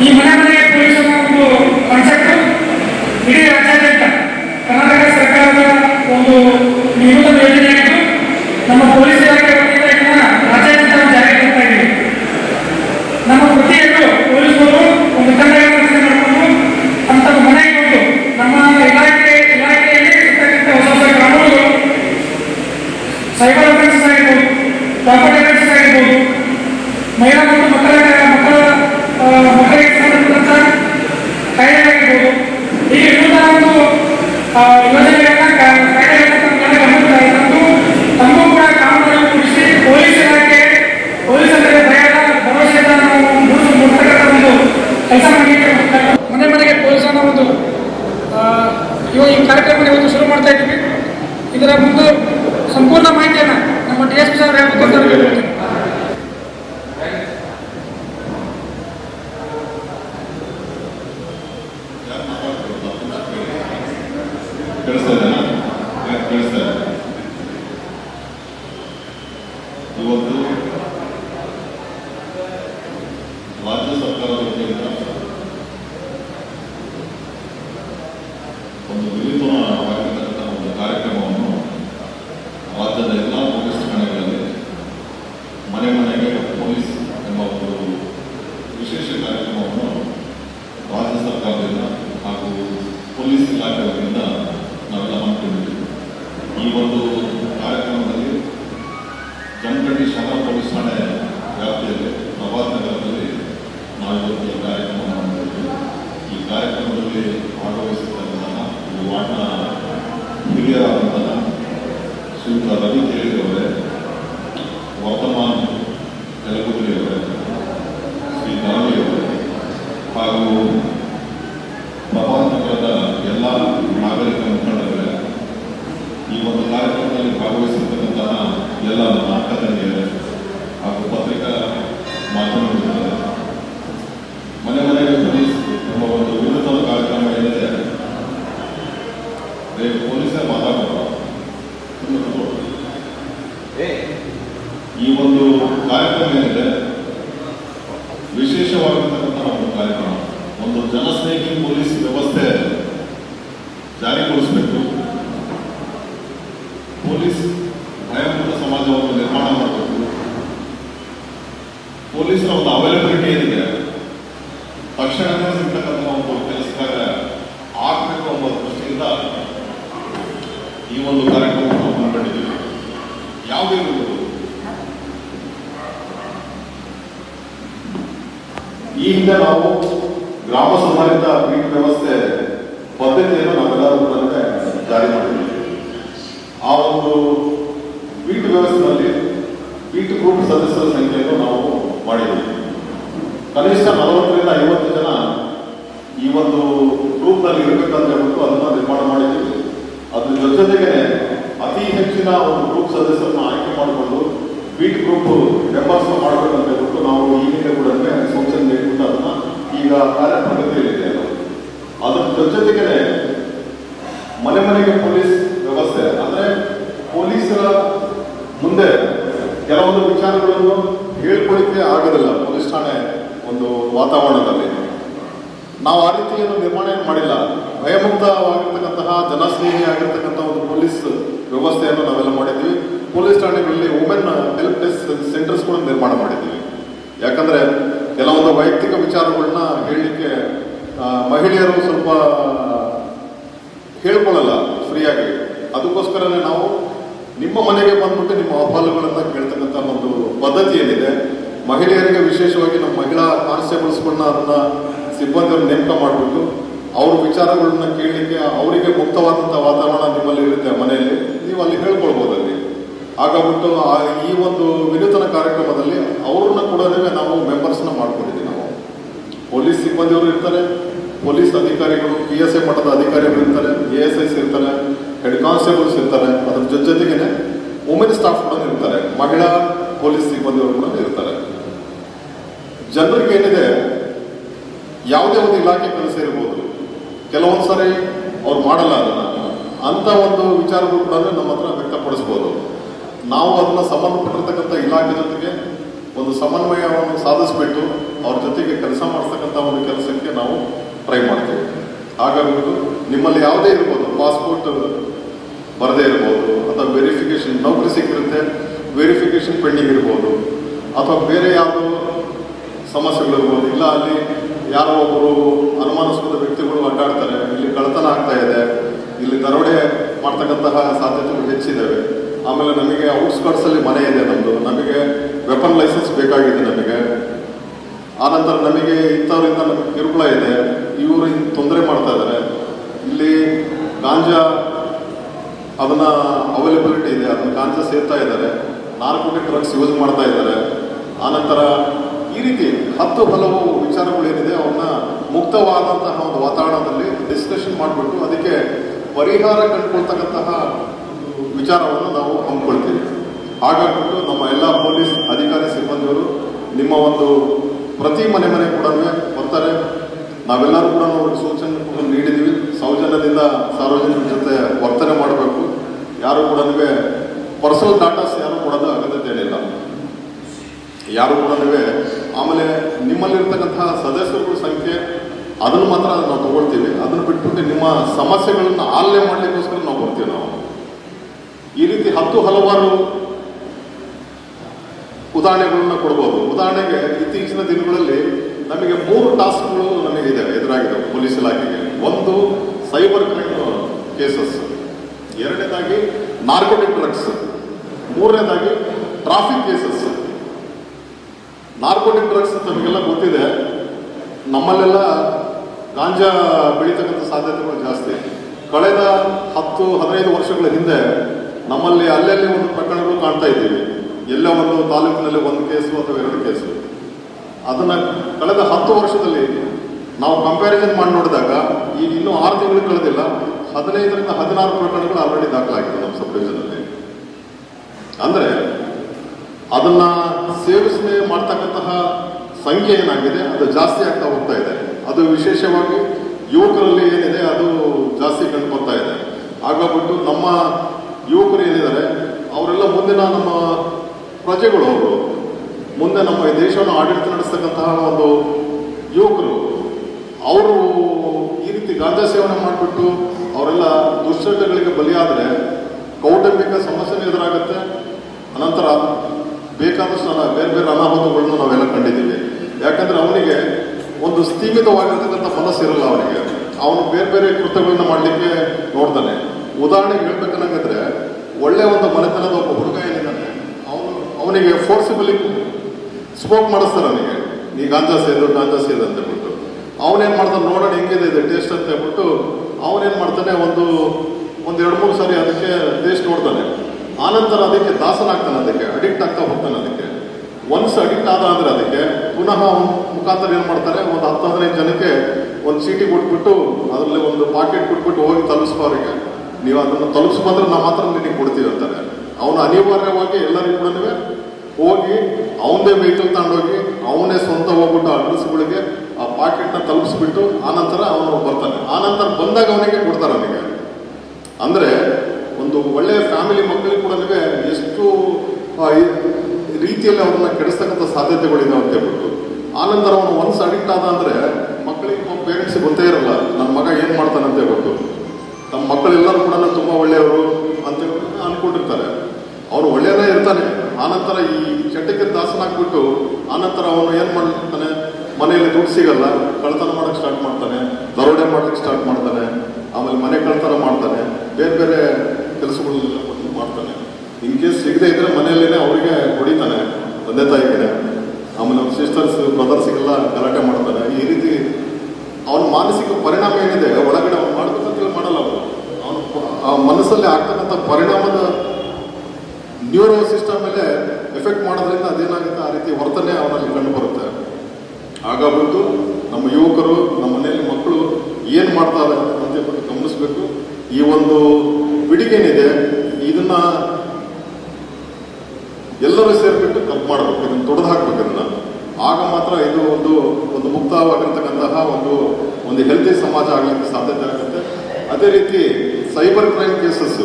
ಈ ಮನೆ ಮನೆಗೆ ಒಂದು ಕಾನ್ಸೆಪ್ಟ್ ಇಡೀ ರಾಜ್ಯಾದ್ಯಂತ ಕರ್ನಾಟಕ ಸರ್ಕಾರದ ಒಂದು ನಿಯಮಿತ ಯೋಜನೆಯಾಗಿದ್ದು ನಮ್ಮ ಪೊಲೀಸ್ ಇಲಾಖೆ ವತಿಯಿಂದ ಇದನ್ನ ರಾಜ್ಯಾದ್ಯಂತ ನಾವು ಜಾರಿಗೆ ತರ್ತಾ ಇದ್ದೀವಿ ನಮ್ಮ ಪ್ರತಿಯೊಂದು ಪೊಲೀಸರು ಒಂದು ತಂಡಗಳನ್ನು ರಚನೆ ಮಾಡಿಕೊಂಡು ಅಂತ ಮನೆಗೆ ಬಂದು ನಮ್ಮ ಇಲಾಖೆ ಇಲಾಖೆಯಲ್ಲಿ ಇರ್ತಕ್ಕಂಥ ಹೊಸ ಹೊಸ ಕಾನೂನುಗಳು ಸೈಬರ್ ಅಫೆನ್ಸಸ್ ಆಗಿರ್ಬೋದು ಪ್ರಾಪರ್ಟಿ ಅಫೆನ್ಸಸ್ ಆಗಿರ್ಬೋದು ಮಹಿಳಾ ಮತ್ತು ಮಕ್ಕಳ ಮಕ್ಕಳ ಆ, ಮಕ್ಕಳಿಗೆ ಸಂಬಂಧಪಟ್ಟಂತ ಕಾಯ್ದೆಗಳಾಗಿರ್ಬೋದು ಹೀಗೆ ವಿವಿಧ ಒಂದು ಆ, ಯೋಜನೆಗಳನ್ನ ಕಾ- ಕಾಯ್ದೆಗಳನ್ನ ತಮ್ಮೆಲ್ಲ ಗಮನಕ್ಕೆ ತಂದು ತಮಗೂ ಕೂಡ ಕಾನೂನುಗಳನ್ನು ರೂಪಿಸಿ ಪೊಲೀಸ್ ಇಲಾಖೆ ಪೊಲೀಸ್ ಅಂದರೆ ಭಯದ ಭರವಸೆಯಿಂದ ನಾವು ಮೂಡಿಸ ಮೂಡ್ತಕ್ಕಂಥ ಒಂದು ಕೆಲಸ ಮಾಡಲಿಕ್ಕೆ ಮನೆ ಮನೆಗೆ ಪೊಲೀಸನ ಒಂದು ಆ, ಇವಾಗ ಈ ಕಾರ್ಯಕ್ರಮ ಇವತ್ತು ಶುರು ಮಾಡ್ತಾ ಇದ್ದೀವಿ ಇದರ ಮುಂದೆ ಸಂಪೂರ್ಣ ಮಾಹಿತಿಯನ್ನು ನಮ್ಮ ಡಿ ಎಸ್ ಪಿ ಸರ್ ಹೇಳ್ಬೇಕು ಇವತ್ತು ರಾಜ್ಯ ಸರ್ಕಾರದ ವತಿಯಿಂದ ಒಂದು ವಿನೂತನವಾಗಿರ್ತಕ್ಕಂಥ ಒಂದು ಕಾರ್ಯಕ್ರಮವನ್ನು ರಾಜ್ಯದ ಎಲ್ಲ ಪೊಲೀಸ್ ಠಾಣೆಗಳಲ್ಲಿ ಮನೆ ಮನೆಗೆ ಪೊಲೀಸ್ ಎಂಬ ಒಂದು ವಿಶೇಷ ಕಾರ್ಯಕ್ರಮವನ್ನು ರಾಜ್ಯ ಸರ್ಕಾರದಿಂದ ಹಾಗೂ ಪೊಲೀಸ್ ಇಲಾಖೆ ವತಿಯಿಂದ ನಾವೆಲ್ಲ ಹಮ್ಮಿಕೊಂಡಿದ್ದೀವಿ ಈ ಒಂದು ಕಾರ್ಯಕ್ರಮದಲ್ಲಿ ಜಮಖಂಡಿ ಶಹರ ಪೊಲೀಸ್ ಠಾಣೆ ವ್ಯಾಪ್ತಿಯಲ್ಲಿ ಪ್ರಭಾತ್ ನಗರದಲ್ಲಿ ನಾವು ಇವತ್ತು ಈ ಕಾರ್ಯಕ್ರಮ ಮಾಡಿದ್ದೀವಿ ಈ ಕಾರ್ಯಕ್ರಮದಲ್ಲಿ ಭಾಗವಹಿಸಿರ್ತಕ್ಕಂತಹ ಈ ವಾರ್ಡ್ನ ಹಿರಿಯರಾದಂತಹ ಶ್ರೀಯುತ ರವಿ ಕೇಳಿದವರೇ ವರ್ತಮಾನ್ ಯಲಗುದ್ರಿಯವರೇ ಹಾಗೂ ಪ್ರಭಾತ್ ನಗರದ ಎಲ್ಲ ನಾಗರಿಕ ಮುಖಂಡರೇ ಈ ಒಂದು ಕಾರ್ಯಕ್ರಮದಲ್ಲಿ ಭಾಗವಹಿಸಿರ್ತಕ್ಕಂತಹ ಎಲ್ಲ ತಂಗಿಯರೇ ಹಾಗೂ ಪತ್ರಿಕಾ ಮಾಧ್ಯಮ ಮನೆ ಮನೆಗೆ ಪೊಲೀಸ್ ಎಂಬ ಒಂದು ವಿನೂತನ ಕಾರ್ಯಕ್ರಮ ಏನಿದೆ ಏ, ಪೊಲೀಸೇ ಮಾತಾಡೋರು ಸುಮ್ಮನೆ ಈ ಒಂದು ಕಾರ್ಯಕ್ರಮ ಏನಿದೆ ವಿಶೇಷವಾಗಿರ್ತಕ್ಕಂತಹ ಒಂದು ಕಾರ್ಯಕ್ರಮ. ಒಂದು ಜನಸ್ನೇಹಿ ಪೊಲೀಸ್ ವ್ಯವಸ್ಥೆ ಜಾರಿಗೊಳಿಸಬೇಕು. ಪೊಲೀಸ್ ಭಯಮುಕ್ತ ಸಮಾಜವನ್ನು ನಿರ್ಮಾಣ ಮಾಡಬೇಕು. ಪೊಲೀಸ್ ಒಂದು ಅವೈಲಬಿಲಿಟಿ ಏನಿದೆ? ತಕ್ಷಣವೇ ಸಿಗ್ತಕ್ಕಂಥ ಒಂದು ಕೆಲಸದಾಗ ಆಗಬೇಕು ಅನ್ನೋ ದೃಷ್ಟಿಯಿಂದ ಈ ಒಂದು ಕಾರ್ಯಕ್ರಮವನ್ನು ಹಮ್ಮಿಕೊಂಡಿದ್ದೀವಿ. ಯಾವುದೇ ಇರ್ಬೋದು ಈ ಹಿಂದೆ ನಾವು ಗ್ರಾಮ ಸುಧಾರಿತ ಬೀಟ್ ವ್ಯವಸ್ಥೆ ಪದ್ಧತಿಯನ್ನು ನಾವೆಲ್ಲರೂ ಕೂಡ ಜಾರಿ ಮಾಡಿದ್ದೀವಿ ಆ ಒಂದು ಬೀಟ್ ವ್ಯವಸ್ಥೆಯಲ್ಲಿ ಬೀಟ್ ಗ್ರೂಪ್ ಸದಸ್ಯರ ಸಂಖ್ಯೆಯನ್ನು ನಾವು ಮಾಡಿದ್ದೀವಿ. ಕನಿಷ್ಠ ನಲವತ್ತರಿಂದ ಐವತ್ತು ಜನ ಈ ಒಂದು ಗ್ರೂಪ್ನಲ್ಲಿ ಇರಬೇಕಂತ ಹೇಳ್ಬಿಟ್ಟು ಅದನ್ನ ನಿರ್ಮಾಣ ಮಾಡಿದ್ದೀವಿ. ಅದ್ರ ಜೊತೆಗೆ ಅತಿ ಹೆಚ್ಚಿನ ಒಂದು ಗ್ರೂಪ್ ಸದಸ್ಯರನ್ನು ಆಯ್ಕೆ ಮಾಡಿಕೊಂಡು ಬೀಟ್ ಗ್ರೂಪ್ ಡೆಪಾಸಿಟ್ ಮಾಡಬೇಕಂತ ಹೇಳ್ಬಿಟ್ಟು ನಾವು ಈ ಹಿಂದೆ ಕೂಡ ಸೂಚನೆ ನೀಡಿಬಿಟ್ಟು ಅದನ್ನ ಈಗ ಕಾರ್ಯ ಪ್ರಗತಿಯಲ್ಲಿದೆ ಅದರ ಜೊತೆಗೆ ಮನೆ ಮನೆಗೆ ಪೊಲೀಸ್ ವ್ಯವಸ್ಥೆ, ಅಂದ್ರೆ ಪೊಲೀಸರ ಮುಂದೆ ಕೆಲವೊಂದು ವಿಚಾರಗಳನ್ನು ಹೇಳ್ಕೊಳ್ಳಿಕ್ಕೆ ಆಗೋದಿಲ್ಲ ಪೊಲೀಸ್ ಠಾಣೆ ಒಂದು ವಾತಾವರಣದಲ್ಲಿ. ನಾವು ಆ ರೀತಿಯನ್ನು ನಿರ್ಮಾಣ ಏನು ಮಾಡಿಲ್ಲ. ಭಯಮುಕ್ತವಾಗಿರ್ತಕ್ಕಂತಹ ಜನಸ್ನೇಹಿ ಆಗಿರ್ತಕ್ಕಂಥ ಒಂದು ಪೊಲೀಸ್ ವ್ಯವಸ್ಥೆಯನ್ನು ನಾವೆಲ್ಲ ಮಾಡಿದ್ವಿ ಪೊಲೀಸ್ ಠಾಣೆಗಳಲ್ಲಿ ವುಮೆನ್ ಹೆಲ್ಪ್ ಡೆಸ್ಕ್ ಸೆಂಟರ್ಸ್ ಕೂಡ ನಿರ್ಮಾಣ ಮಾಡಿದ್ದೀವಿ. ಯಾಕಂದ್ರೆ ಕೆಲವೊಂದು ವೈಯಕ್ತಿಕ ವಿಚಾರಗಳನ್ನ ಹೇಳಲಿಕ್ಕೆ ಮಹಿಳೆಯರು ಸ್ವಲ್ಪ ಹೇಳ್ಕೊಳ್ಳಲ್ಲ, ಫ್ರೀಯಾಗಿ. ಅದಕ್ಕೋಸ್ಕರನೇ ನಾವು ನಿಮ್ಮ ಮನೆಗೆ ಬಂದ್ಬಿಟ್ಟು ನಿಮ್ಮ ಅಹವಾಲುಗಳನ್ನ ಕೇಳ್ತಕ್ಕಂಥ ಒಂದು ಪದ್ಧತಿ ಏನಿದೆ, ಮಹಿಳೆಯರಿಗೆ ವಿಶೇಷವಾಗಿ ನಮ್ಮ ಮಹಿಳಾ ಕಾನ್ಸ್ಟೇಬಲ್ಸ್ಗಳನ್ನ ಅದನ್ನ ಸಿಬ್ಬಂದಿಯನ್ನು ನೇಮಕ ಮಾಡಿಬಿಟ್ಟು, ಅವ್ರ ವಿಚಾರಗಳನ್ನ ಕೇಳಲಿಕ್ಕೆ, ಅವರಿಗೆ ಮುಕ್ತವಾದಂಥ ವಾತಾವರಣ ನಿಮ್ಮಲ್ಲಿ ಇರುತ್ತೆ ಮನೆಯಲ್ಲಿ ನೀವು ಅಲ್ಲಿ ಹೇಳ್ಕೊಳ್ಬೋದು ಅಲ್ಲಿ ಹಾಗಾಗ್ಬಿಟ್ಟು ಆ ಈ ಒಂದು ವಿನೂತನ ಕಾರ್ಯಕ್ರಮದಲ್ಲಿ ಅವ್ರನ್ನ ಕೂಡ ನಾವು ಮೆಂಬರ್ಸ್ನ ಮಾಡ್ಕೊಂಡಿದ್ದೀವಿ ನಾವು. ಪೊಲೀಸ್ ಸಿಬ್ಬಂದಿಯವರು ಇರ್ತಾರೆ, ಪೊಲೀಸ್ ಅಧಿಕಾರಿಗಳು ಪಿ ಎಸ್ ಐ ಮಟ್ಟದ ಅಧಿಕಾರಿಗಳು ಇರ್ತಾರೆ ಎ ಎಸ್ ಐಸ್ ಇರ್ತಾರೆ ಹೆಡ್ ಕಾನ್ಸ್ಟೇಬಲ್ಸ್ ಇರ್ತಾರೆ, ಅದ್ರ ಜೊತೆ ಜೊತೆಗೇನೆ ವುಮೆನ್ ಸ್ಟಾಫ್ ಕೂಡ ಇರ್ತಾರೆ, ಮಹಿಳಾ ಪೊಲೀಸ್ ಸಿಬ್ಬಂದಿಯವರು ಕೂಡ ಇರ್ತಾರೆ. ಜನರಿಗೆ ಏನಿದೆ, ಯಾವುದೇ ಒಂದು ಇಲಾಖೆ ಕೆಲಸ ಇರ್ಬೋದು ಕೆಲವೊಂದು ಸಾರಿ ಅವ್ರು ಮಾಡಲ್ಲ ಅದನ್ನ. ಅಂತ ಒಂದು ವಿಚಾರಗಳು ಕೂಡ ನಮ್ಮ ಹತ್ರ ವ್ಯಕ್ತಪಡಿಸ್ಬೋದು. ನಾವು ಅದನ್ನು ಸಂಬಂಧಪಟ್ಟಿರ್ತಕ್ಕಂಥ ಇಲಾಖೆ ಜೊತೆಗೆ ಒಂದು ಸಮನ್ವಯವನ್ನು ಸಾಧಿಸ್ಬಿಟ್ಟು ಅವ್ರ ಜೊತೆಗೆ ಕೆಲಸ ಮಾಡ್ತಕ್ಕಂಥ ಒಂದು ಕೆಲಸಕ್ಕೆ ನಾವು ಟ್ರೈ ಮಾಡ್ತೀವಿ. ಹಾಗಾಗ್ಬಿಟ್ಟು ನಿಮ್ಮಲ್ಲಿ ಯಾವುದೇ ಇರ್ಬೋದು ಪಾಸ್ಪೋರ್ಟ್ ಬರದೇ ಇರ್ಬೋದು, ಅಥವಾ ವೆರಿಫಿಕೇಶನ್ ನೌಕರಿ ಸಿಕ್ಕಿರುತ್ತೆ ವೆರಿಫಿಕೇಶನ್ ಪೆಂಡಿಂಗ್ ಇರ್ಬೋದು, ಅಥವಾ ಬೇರೆ ಯಾವುದೋ ಸಮಸ್ಯೆಗಳಿರ್ಬೋದು ಇಲ್ಲ ಅಲ್ಲಿ ಯಾರೋ ಒಬ್ಬರು ಅನುಮಾನಾಸ್ಪದ ವ್ಯಕ್ತಿಗಳು ಅಡ್ಡಾಡ್ತಾರೆ, ಇಲ್ಲಿ ಕಳತನ ಆಗ್ತಾ ಇದೆ, ಇಲ್ಲಿ ದರೋಡೆ ಮಾಡ್ತಕ್ಕಂತಹ ಸಾಧ್ಯತೆಗಳು ಹೆಚ್ಚಿದ್ದಾವೆ. ಆಮೇಲೆ ನಮಗೆ ಔಟ್ಸ್ಕರ್ಟ್ಸಲ್ಲಿ ಮನೆ ಇದೆ ನಮ್ಮದು ನಮಗೆ ವೆಪನ್ ಲೈಸೆನ್ಸ್ ಬೇಕಾಗಿದೆ ನಮಗೆ. ಆನಂತರ ನಮಗೆ ಇಂಥವರಿಂದ ನಮಗೆ ಕಿರುಕುಳ ಇದೆ. ಇವರು ಹಿಂಗೆ ತೊಂದರೆ ಮಾಡ್ತಾ ಇದ್ದಾರೆ ಇಲ್ಲಿ ಗಾಂಜಾ ಅದನ್ನು ಅವೈಲೇಬಿಲಿಟಿ ಇದೆ. ಅದನ್ನು ಗಾಂಜಾ ಸೇರ್ತಾ ಇದ್ದಾರೆ ನಾರ್ಕೋಟಿಕ್ ಡ್ರಗ್ಸ್ ಯೂಸ್ ಮಾಡ್ತಾ ಇದ್ದಾರೆ ಆನಂತರ ಈ ರೀತಿ ಹತ್ತು ಹಲವು ವಿಚಾರಗಳೇನಿದೆ ಅವನ್ನ ಮುಕ್ತವಾದಂತಹ ಒಂದು ವಾತಾವರಣದಲ್ಲಿ ಡಿಸ್ಕಷನ್ ಮಾಡಿಬಿಟ್ಟು ಅದಕ್ಕೆ ಪರಿಹಾರ ಕಂಡುಕೊಳ್ತಕ್ಕಂತಹ ವಿಚಾರವನ್ನು ನಾವು ಹಮ್ಮಿಕೊಳ್ತೀವಿ. ಹಾಗಾಗ್ಬಿಟ್ಟು ನಮ್ಮ ಎಲ್ಲ ಪೊಲೀಸ್ ಅಧಿಕಾರಿ ಸಿಬ್ಬಂದಿಯವರು ನಿಮ್ಮ ಒಂದು ಪ್ರತಿ ಮನೆ ಮನೆ ಕೂಡ ಬರ್ತಾರೆ. ನಾವೆಲ್ಲರೂ ಕೂಡ ಸೂಚನೆ ಕೂಡ ನೀಡಿದ್ದೀವಿ. ಸೌಜನ್ಯದಿಂದ ಸಾರ್ವಜನಿಕರ ಜೊತೆ ವರ್ತನೆ ಮಾಡಬೇಕು. ಯಾರು ಕೂಡ ಪರ್ಸನಲ್ ಡಾಟಾಸ್ ಯಾರು ಕೊಡೋದು ಅಗತ್ಯತೆ ಏನಿಲ್ಲ. ಯಾರು ಕೂಡ ಆಮೇಲೆ ನಿಮ್ಮಲ್ಲಿರ್ತಕ್ಕಂತಹ ಸದಸ್ಯರುಗಳ ಸಂಖ್ಯೆ, ಅದನ್ನು ಮಾತ್ರ ನಾವು ತಗೊಳ್ತೀವಿ. ಅದನ್ನು ಬಿಟ್ಬಿಟ್ಟು ನಿಮ್ಮ ಸಮಸ್ಯೆಗಳನ್ನು ಆಲ್ಲೇ ಮಾಡಲಿಕ್ಕೋಸ್ಕರ ನಾವು ಬರ್ತೀವಿ ನಾವು. ಈ ರೀತಿ ಹತ್ತು ಹಲವಾರು ಉದಾಹರಣೆಗಳನ್ನ ಕೊಡ್ಬೋದು. ಉದಾಹರಣೆಗೆ ಇತ್ತೀಚಿನ ದಿನಗಳಲ್ಲಿ ನಮಗೆ ಮೂರು ಟಾಸ್ಕ್ಗಳು ನಮಗೆ ಇದೆ ಎದುರಾಗಿದೆ ಪೊಲೀಸ್ ಇಲಾಖೆಗೆ. ಒಂದು ಸೈಬರ್ ಕ್ರೈಮ್ ಕೇಸಸ್, ಎರಡನೇದಾಗಿ ನಾರ್ಕೋಟಿಕ್ ಡ್ರಗ್ಸ್, ಮೂರನೇದಾಗಿ ಟ್ರಾಫಿಕ್ ಕೇಸಸ್. ನಾರ್ಕೋಟಿಕ್ ಡ್ರಗ್ಸ್ ನಮಗೆಲ್ಲ ಗೊತ್ತಿದೆ. ನಮ್ಮಲ್ಲೆಲ್ಲ ಗಾಂಜಾ ಬೆಳೀತಕ್ಕಂಥ ಸಾಧ್ಯತೆಗಳು ಜಾಸ್ತಿ. ಕಳೆದ ಹತ್ತು, ಹದಿನೈದು ವರ್ಷಗಳ ಹಿಂದೆ ನಮ್ಮಲ್ಲಿ ಅಲ್ಲಲ್ಲಿ ಒಂದು ಪ್ರಕರಣಗಳು ಕಾಣ್ತಾ ಇದ್ದೀವಿ. ಎಲ್ಲ ಒಂದು ತಾಲೂಕಿನಲ್ಲಿ ಒಂದು ಕೇಸು ಅಥವಾ ಎರಡು ಕೇಸು. ಅದನ್ನು ಕಳೆದ ಹತ್ತು ವರ್ಷದಲ್ಲಿ ನಾವು ಕಂಪ್ಯಾರಿಸನ್ ಮಾಡಿ ನೋಡಿದಾಗ ಈಗ ಇನ್ನೂ ಆರು ತಿಂಗಳು ಕಳೆದಿಲ್ಲ. ಹದಿನೈದರಿಂದ ಹದಿನಾರು ಪ್ರಕರಣಗಳು ಆಲ್ರೆಡಿ ದಾಖಲಾಗಿದೆ ನಮ್ಮ ಸಬ್ ಡಿವಿಷನಲ್ಲಿ ಅಂದ್ರೆ ಅದನ್ನ ಸೇವಿಸದೆ ಮಾಡ್ತಕ್ಕಂತಹ ಸಂಖ್ಯೆ ಏನಾಗಿದೆ? ಅದು ಜಾಸ್ತಿ ಆಗ್ತಾ ಹೋಗ್ತಾ ಇದೆ. ಅದು ವಿಶೇಷವಾಗಿ ಯುವಕರಲ್ಲಿ ಏನಿದೆ? ಅದು ಜಾಸ್ತಿ ಕಂಡು ಬರ್ತಾ ಇದೆ. ಹಾಗಾಗ್ಬಿಟ್ಟು ನಮ್ಮ ಯುವಕರು ಏನಿದ್ದಾರೆ ಅವರೆಲ್ಲ ಮುಂದಿನ ನಮ್ಮ ಪ್ರಜೆಗಳು ಅವರು. ಮುಂದೆ ನಮ್ಮ ಈ ದೇಶವನ್ನು ಆಡಳಿತ ನಡೆಸ್ತಕ್ಕಂತಹ ಒಂದು ಯುವಕರು. ಅವರು ಈ ರೀತಿ ಗಾಂಜಾ ಸೇವನೆ ಮಾಡಿಬಿಟ್ಟು ಅವರೆಲ್ಲ ದುಶ್ಚಟಗಳಿಗೆ ಬಲಿಯಾದರೆ ಕೌಟುಂಬಿಕ ಸಮಸ್ಯೆ ಎದುರಾಗುತ್ತೆ. ಅನಂತರ ಬೇಕಾದಷ್ಟು ಅನ- ಬೇರೆ ಬೇರೆ ಅನಾಹುತಗಳನ್ನು ನಾವೆಲ್ಲ ಕಂಡಿದ್ದೀವಿ. ಯಾಕಂದರೆ ಅವನಿಗೆ ಒಂದು ಸ್ಥೀಮಿತವಾಗಿರ್ತಕ್ಕಂಥ ಮನಸ್ಸಿರಲ್ಲ ಅವನಿಗೆ. ಅವನು ಬೇರೆ ಬೇರೆ ಕೃತ್ಯಗಳನ್ನು ಮಾಡಲಿಕ್ಕೆ ನೋಡ್ತಾನೆ. ಉದಾಹರಣೆಗೆ ಫೋರ್ಸಿಬಲಿ ಸ್ಮೋಕ್ ಮಾಡಿಸ್ತಾರೆ ನನಗೆ ನೀ ಗಾಂಜಾ ಸೇದು ಗಾಂಜಾ ಸೇದು ಅಂತ ಹೇಳ್ಬಿಟ್ಟು. ಅವನೇನು ಮಾಡ್ತಾನೆ ನೋಡೋಣ, ಹೆಂಗಿದೆ ಇದೆ ಟೇಸ್ಟ್ ಅಂತ ಹೇಳ್ಬಿಟ್ಟು ಅವನೇನು ಮಾಡ್ತಾನೆ, ಒಂದು ಒಂದು ಎರಡು, ಮೂರು ಸಾರಿ ಅದಕ್ಕೆ ಟೇಸ್ಟ್ ನೋಡ್ತಾನೆ. ಆನಂತರ ಅದಕ್ಕೆ ದಾಸನಾಗ್ತಾನೆ ಅದಕ್ಕೆ ಅಡಿಕ್ಟ್ ಆಗ್ತಾ ಹೋಗ್ತಾನೆ ಅದಕ್ಕೆ. ಒನ್ಸ್ ಅಡಿಕ್ಟ್ ಆದ ಅಂದರೆ ಅದಕ್ಕೆ ಪುನಃ ಮುಖಾಂತರ ಏನು ಮಾಡ್ತಾರೆ, ಒಂದು ಹತ್ತು, ಹದಿನೈದು ಜನಕ್ಕೆ ಒಂದು ಸೀಟಿ ಕೊಟ್ಬಿಟ್ಟು ಅದರಲ್ಲಿ ಒಂದು ಪಾಕೆಟ್ ಕೊಟ್ಬಿಟ್ಟು ಹೋಗಿ ತಲುಪಿಸ್ಬೋ ಅವರಿಗೆ. ನೀವು ಅದನ್ನು ತಲುಪಿಸ್ಬಂದ್ರೆ ನಾವು ಮಾತ್ರ ನಿನಗೆ ಕೊಡ್ತೀವಿ ಅಂತಾರೆ. ಅವನು ಅನಿವಾರ್ಯವಾಗಿ ಎಲ್ಲರಿಗೂ ಕೂಡ ಹೋಗಿ ಅವನದೇ ವೆಹಿಕಲ್ ತಗೊಂಡೋಗಿ ಅವನೇ ಸ್ವಂತ ಹೋಗ್ಬಿಟ್ಟು ಅಡ್ರೆಸ್ಗಳಿಗೆ ಆ ಪಾಕೆಟ್ನ ತಲುಪಿಸ್ಬಿಟ್ಟು ಆನಂತರ ಅವನು ಬರ್ತಾನೆ. ಆನಂತರ ಬಂದಾಗ ಅವನಿಗೆ ಕೊಡ್ತಾರೆ ಅವನಿಗೆ. ಅಂದ್ರೆ ಒಂದು ಒಳ್ಳೆಯ ಫ್ಯಾಮಿಲಿ ಮಕ್ಕಳಿಗೆ ಕೂಡ ಎಷ್ಟು ರೀತಿಯಲ್ಲಿ ಅವ್ರನ್ನ ಕೆಡಿಸ್ತಕ್ಕಂಥ ಸಾಧ್ಯತೆಗಳಿದೆ ಅಂತ ಹೇಳ್ಬಿಟ್ಟು. ಆನಂತರ ಅವನು ಒನ್ಸ್ ಅಡಿಕ್ಟ್ ಆದ ಅಂದರೆ ಮಕ್ಕಳಿಗೆ ಪೇರೆಂಟ್ಸ್ ಗೊತ್ತೇ ಇರಲ್ಲ ನನ್ನ ಮಗ ಏನು ಮಾಡ್ತಾನೆ? ಅಂತ ಹೇಳ್ಬಿಟ್ಟು. ನಮ್ಮ ಮಕ್ಕಳೆಲ್ಲರೂ ಕೂಡ ತುಂಬಾ ಒಳ್ಳೆಯವರು ಅಂತ ಹೇಳ್ಬಿಟ್ಟು ಅನ್ಕೊಂಡಿರ್ತಾರೆ. ಅವರು ಒಳ್ಳೆಯದೇ ಇರ್ತಾನೆ ಆನಂತರ ಈ ಚಟಕ್ಕೆ ದಾಸನಾಗ್ಬಿಟ್ಟು ಆನಂತರ ಅವನು ಏನು ಮಾಡ್ತಾನೆ? ಮನೆಯಲ್ಲಿ ದುಡ್ಡು ಸಿಗಲ್ಲ ಕಳ್ತನ ಮಾಡಕ್ ಸ್ಟಾರ್ಟ್ ಮಾಡ್ತಾನೆ, ದರೋಡೆ ಮಾಡ್ಲಿಕ್ಕೆ ಸ್ಟಾರ್ಟ್ ಮಾಡ್ತಾನೆ, ಆಮೇಲೆ ಮನೆ ಕಳ್ತನ ಮಾಡ್ತಾನೆ, ಬೇರೆ ಬೇರೆ ಕೆಲಸಗಳನ್ನೆಲ್ಲ ಮಾಡ್ತಾನೆ. ಇನ್ ಕೇಸ್ ಸಿಗದೆ ಇದ್ರೆ ಮನೆಯಲ್ಲೇ ಅವರಿಗೆ ಹೊಡಿತಾನೆ, ತಂದೆ ತಾಯಿಗೆ. ಆಮೇಲೆ ಅವ್ನ ಸಿಸ್ಟರ್ಸ್ ಬ್ರದರ್ಸಿಗೆಲ್ಲ ಗಲಾಟೆ ಮಾಡ್ತಾನೆ. ಈ ರೀತಿ ಅವನ ಮಾನಸಿಕ ಪರಿಣಾಮ ಏನಿದೆ, ಒಳಗಡೆ ಅವ್ನು ಮಾಡ್ಬೇಕಂತ ಮಾಡಲ್ಲ ಅವನು. ಅವನು ಆ ಮನಸ್ಸಲ್ಲಿ ಆಗ್ತಕ್ಕಂಥ ಪರಿಣಾಮದ ನ್ಯೂರೋ ಸಿಸ್ಟಮ್ ಮೇಲೆ ಎಫೆಕ್ಟ್ ಮಾಡೋದ್ರಿಂದ ಅದೇನಾಗುತ್ತೆ? ಆ ರೀತಿ ವರ್ತನೆ ಅವನಲ್ಲಿ ಕಂಡು ಬರುತ್ತೆ. ಆಗ ಬಂದು ನಮ್ಮ ಯುವಕರು, ನಮ್ಮ ಮನೆಯಲ್ಲಿ ಮಕ್ಕಳು ಏನು ಮಾಡ್ತಾರೆ ಅಂತ ಬಗ್ಗೆ ಗಮನಿಸಬೇಕು. ಈ ಒಂದು ಬಿಡಿಗೇನಿದೆ, ಇದನ್ನ ಎಲ್ಲರೂ ಸೇರಿಬಿಟ್ಟು ಕಪ್ ಮಾಡಬೇಕು, ಇದನ್ನು ತೊಡೆದು ಹಾಕ್ಬೇಕು ಇದನ್ನ. ಆಗ ಮಾತ್ರ ಇದು ಒಂದು ಒಂದು ಮುಕ್ತವಾಗಿರ್ತಕ್ಕಂತಹ ಒಂದು ಒಂದು ಹೆಲ್ತಿ ಸಮಾಜ ಆಗಲಿಕ್ಕೆ ಸಾಧ್ಯತೆ ಆಗುತ್ತೆ. ಅದೇ ರೀತಿ ಸೈಬರ್ ಕ್ರೈಮ್ ಕೇಸಸ್